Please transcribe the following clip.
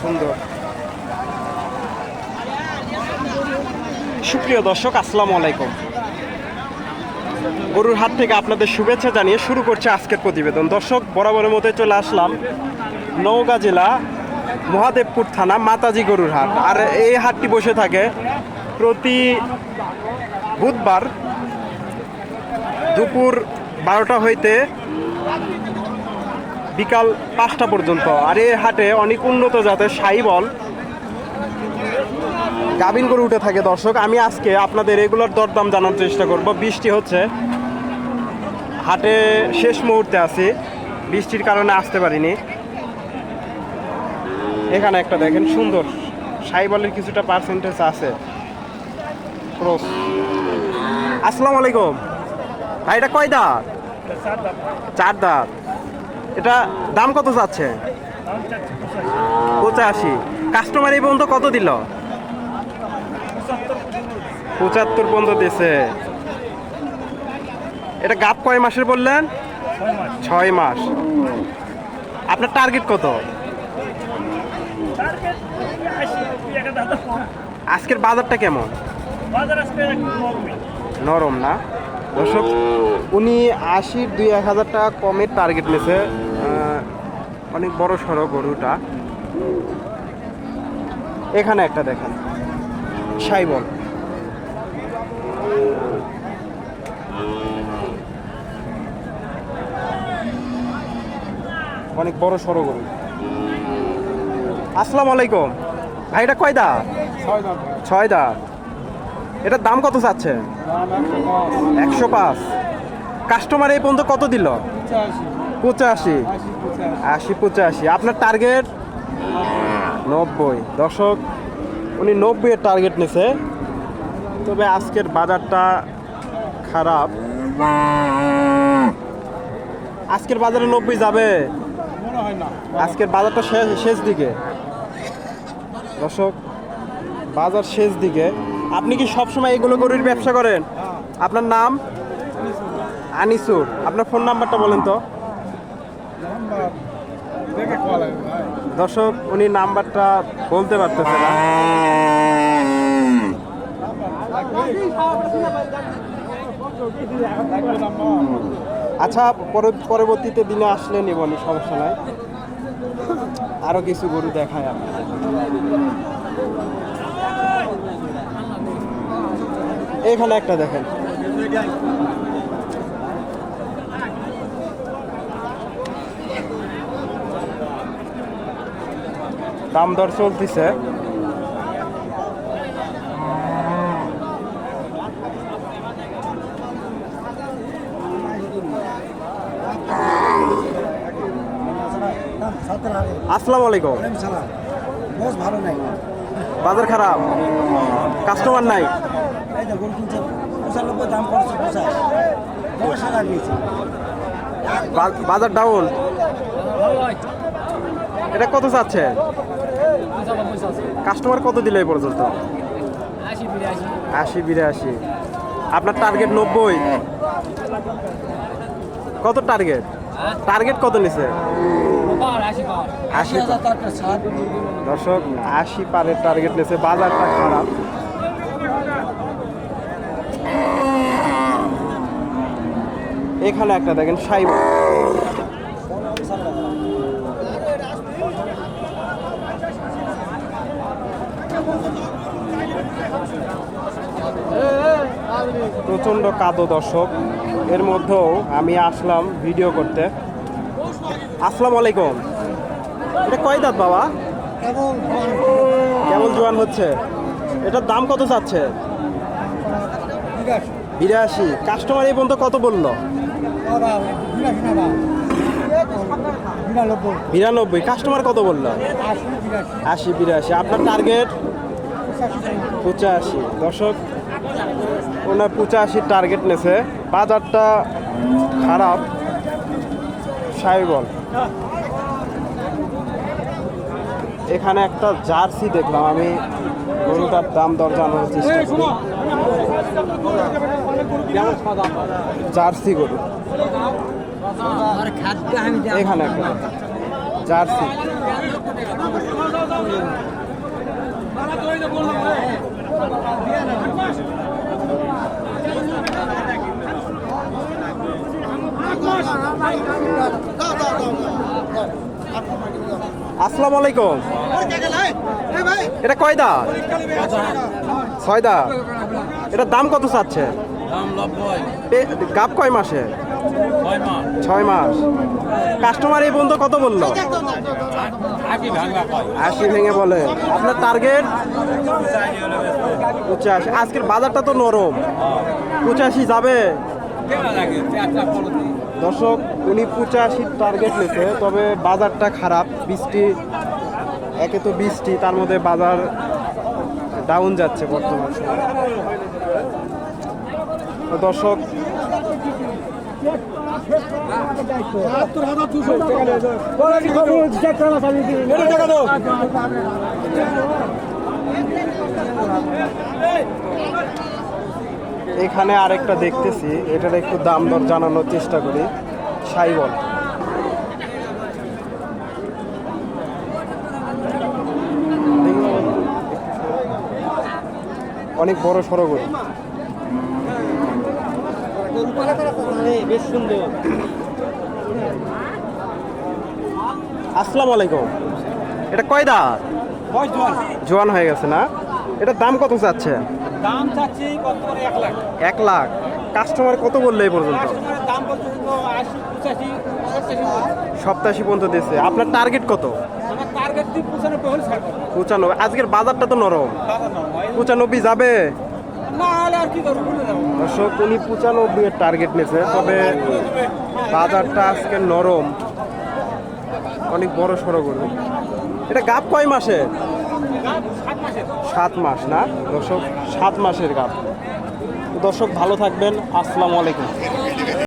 সুন্দর। সুপ্রিয় দর্শক, আসসালামু আলাইকুম। গরুর হাত থেকে আপনাদের শুভেচ্ছা জানিয়ে শুরু করছে আজকের প্রতিবেদন। দর্শক, বরাবরের মধ্যে চলে আসলাম নওগাঁ জেলা, মহাদেবপুর থানা, মাতাজি গরুর হাট। আর এই হাটটি বসে থাকে প্রতি বুধবার দুপুর বারোটা হইতে বিকাল পাঁচটা পর্যন্ত। আর এই হাটে অনেক উন্নত জাতের সাইবল গাবিন গরু উঠে থাকে দর্শক। আমি আজকে আপনাদের রেগুলার দরদাম জানার চেষ্টা করব। বৃষ্টি হচ্ছে। হাটে শেষ মুহূর্তে আছি। বৃষ্টির কারণে আসতে পারিনি। এখানে একটা দেখেন সুন্দর সাইবলের কিছুটা পার্সেন্টেজ আছে। ক্রস। আসসালামু আলাইকুম। ভাই এটা কয় দাঁত। চার দাঁত। এটা দাম কত চাচ্ছে পঁচাশি। কাস্টমার এই পর্যন্ত কত দিল? পঁচাত্তর পর্যন্ত দিছে। এটা গাপ কয় মাসের বললেন? ছয় মাস। আপনার টার্গেট কত? আজকের বাজারটা কেমন? নরম না? দর্শক উনি আশির দুই এক হাজার টাকা কমের টার্গেট নিয়েছে। অনেক বড় সড়ো গরুটা। এখানে একটা দেখেন। সাইবল। অনেক বড় সড়ো গরু। আসসালামু আলাইকুম। ভাই এটা কয় দাঁত ছয় দাঁত এটার দাম কত চাচ্ছে? একশো পাঁচ। কাস্টমার এই পর্যন্ত কত দিল? পঁচাশি। আশি, পঁচাশি। আপনার টার্গেট নব্বই। দর্শক, উনি নব্বই টার্গেট নিছে। তবে আজকের বাজারটা খারাপ। আজকের বাজারে নব্বই যাবে। আজকের বাজারটা শেষ শেষ দিকে। দর্শক, বাজার শেষ দিকে। আপনি কি সবসময় এগুলো গরুর ব্যবসা করেন? আপনার নাম? আনিসুর আপনার ফোন নাম্বারটা বলেন তো। দর্শক, উনি নাম্বারটা বলতে পারতেছে না। আচ্ছা পরে- পরবর্তীতে দিনে আসলে নিবনি সমস্যা নাই। আরও কিছু গরু দেখায় আপনাদের এখানে একটা দেখেন। দাম দর চলতেছে। আসসালামু আলাইকুম। ভালো নাই। বাজার খারাপ। কাস্টমার নাই। এই গরু কিনছে পঁচানব্বই দাম পড়ছে পঁচাশ দশ হাজার নিয়েছে। বাজার ডাউন এটা কত চাচ্ছে? কাস্টমার কত দিলে পর্যন্ত? আশি বিরাশি। আপনার টার্গেট নব্বই। কত টার্গেট টার্গেট কত নিছে? আশি। দর্শক আশি পারের টার্গেট নিয়েছে বাজারটা খারাপ। এখানে একটা দেখেন সাইব প্রচণ্ড কাদো দর্শক। এর মধ্যেও আমি আসলাম ভিডিও করতে। আসসালামু আলাইকুম। এটা কয় দাঁত বাবা? কেমন জোয়ান। হচ্ছে। এটার দাম কত চাচ্ছে? বিরাশি। কাস্টমার এই পর্যন্ত কত বলল? বিরানব্বই। কাস্টমার কত বলল? আশি, বিরাশি। আপনার টার্গেট পঁচাশি। দর্শক, ওনার পঁচাশির টার্গেট নেছে। বাজারটা খারাপ। সাইবল এখানে একটা জার্সি দেখলাম। আমি গরুটার দাম দর জানার চেষ্টা করি। জার্সি গরু। এখানে একটা। জার্সি। আসসালামু আলাইকুম। এটা কয় দাঁত ছয় দাঁত এটার দাম কত চাচ্ছে? গাব কয় মাসে? ছয় মাস। কাস্টমার এই পর্যন্ত কত বলল? আশি ভেঙে বলে। আপনার টার্গেট পঁচাশি। আজকের বাজারটা তো নরম। পঁচাশি যাবে? দর্শক উনি পঁচাশির টার্গেট নিতে তবে বাজারটা খারাপ। বৃষ্টি একে তো বৃষ্টি তার মধ্যে বাজার ডাউন যাচ্ছে বর্তমান সময়ে। দর্শক, এখানে আরেকটা দেখতেছি, এটার একটু দাম দর জানানোর চেষ্টা করি, সাইবল। অনেক বড় সড়ো গরু। বেশ সুন্দর। আসসালামু আলাইকুম। এটা কয় দাঁত? জোয়ান? হয়ে গেছে না? এটার দাম কত চাচ্ছে? দাম চাচ্ছি কত এক লাখ। এক লাখ। কাস্টমার কত বললে এই পর্যন্ত? সপ্তাশি পর্যন্ত দিয়েছে। আপনার টার্গেট কত? পঁচানব্বই আজকের বাজারটা তো নরম। পঁচানব্বই যাবে? দর্শক, উনি পঁচানব্বই এর টার্গেট নিয়েছে, তবে বাজারটা আজকে নরম। অনেক বড় সড়ো গরু। এটা গাপ কয় মাসে? সাত মাস না? দর্শক, সাত মাসের গাপ। দর্শক, ভালো থাকবেন। আসসালামু আলাইকুম।